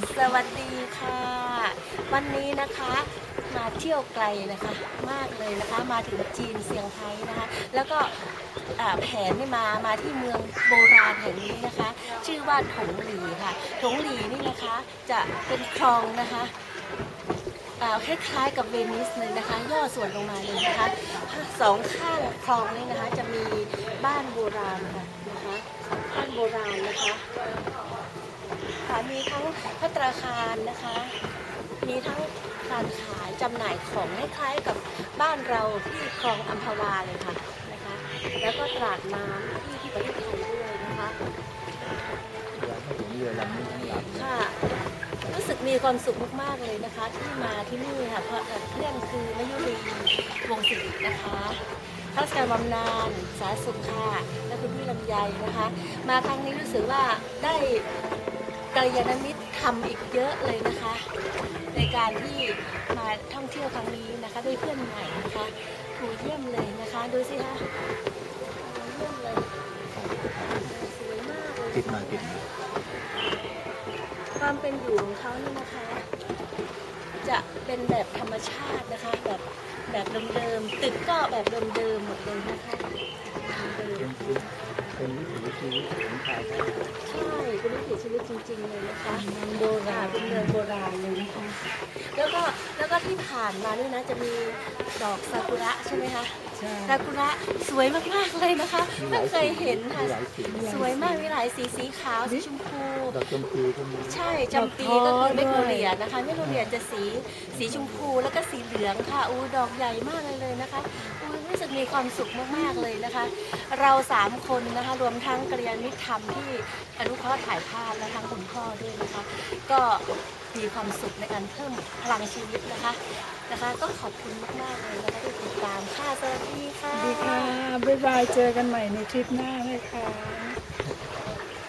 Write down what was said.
สวัสดีค่ะ วันนี้นะคะมาเที่ยวไกลนะคะมากเลยนะคะ มาถึงจีนเซียงไฮ้นะคะ แล้วก็แผนนี่มามาที่เมืองโบราณแห่งนี้นะคะ ชื่อว่าถงหลีค่ะถงหลีนี่นะคะจะเป็นคลองนะคะคล้ายๆกับเวนิสเลยนะคะ ย่อส่วนลงมาเลยนะคะสองข้างคลองนี่นะคะ จะมีบ้านโบราณค่ะนะคะบ้านโบราณนะคะ มีทั้งพัตตราคารนะคะ มีทั้งการขายจำหน่ายของคล้ายๆกับบ้านเราที่คลองอัมพวาเลยค่ะนะคะ แล้วก็ตลาดน้ำที่ที่ประเทศไทยด้วยนะคะอยากให้ถึงเรือลำนี้ทั้งลำค่ะรู้สึกมีความสุขมากๆเลยนะคะ ที่มาที่นี่ค่ะเพราะเพื่อนคือมยุรีวงศิรินะคะข้าราชการบำนาญสาธารณสุขค่ะและคุณพี่ลำไยนะคะ มาครั้งนี้รู้สึกว่าได้ กัลยาณมิตรทำอีกเยอะเลยนะคะ ในการที่มาท่องเที่ยวครั้งนี้นะคะได้เพื่อนใหม่นะคะถูเยี่ยมเลยนะคะดูสิคะเยี่ยมเลยสวยมากเลยติดมาติดมาความเป็นอยู่ของเขานี่นะคะ จะเป็นแบบธรรมชาตินะคะแบบแบบเดิมๆตึกก็แบบเดิมๆหมดเลยนะคะเป็นเป็นวิถีชีวิตของชาวบ้าน เป็นวิถีชีวิตจริง ๆ เลยนะคะโบราณเป็นเมืองโบราณเลยนะคะ แล้วก็แล้วก็ที่ผ่านมานี่นะจะมีดอกซากุระใช่ไหมคะใช่ซากุระสวยมากๆเลยนะคะไม่เคยเห็นค่ะ มีหลายสีสวยมากมีหลายสีสีขาวสีชมพู ดอกจมพูก็มีใช่จำปีก็คือเมกโนเลียนะคะเมกโนเลียจะสีสีชมพูแล้วก็สีเหลืองค่ะอูดอกใหญ่มากเลยเลยนะคะอูรู้สึกมี ความสุขมากๆเลยนะคะ เราสามคนนะคะรวมทั้งกรียานิธรรมที่อนุเคราะห์ถ่ายภาพและทั้งคุณพ่อด้วยนะคะ ก็มีความสุขในการเพิ่มพลังชีวิตนะคะนะคะ ก็ขอบคุณมากๆเลยนะคะที่ติดตามค่ะสวัสดีค่ะ ดีค่ะ บ๊ายบาย เจอกันใหม่ในทริปหน้านะคะ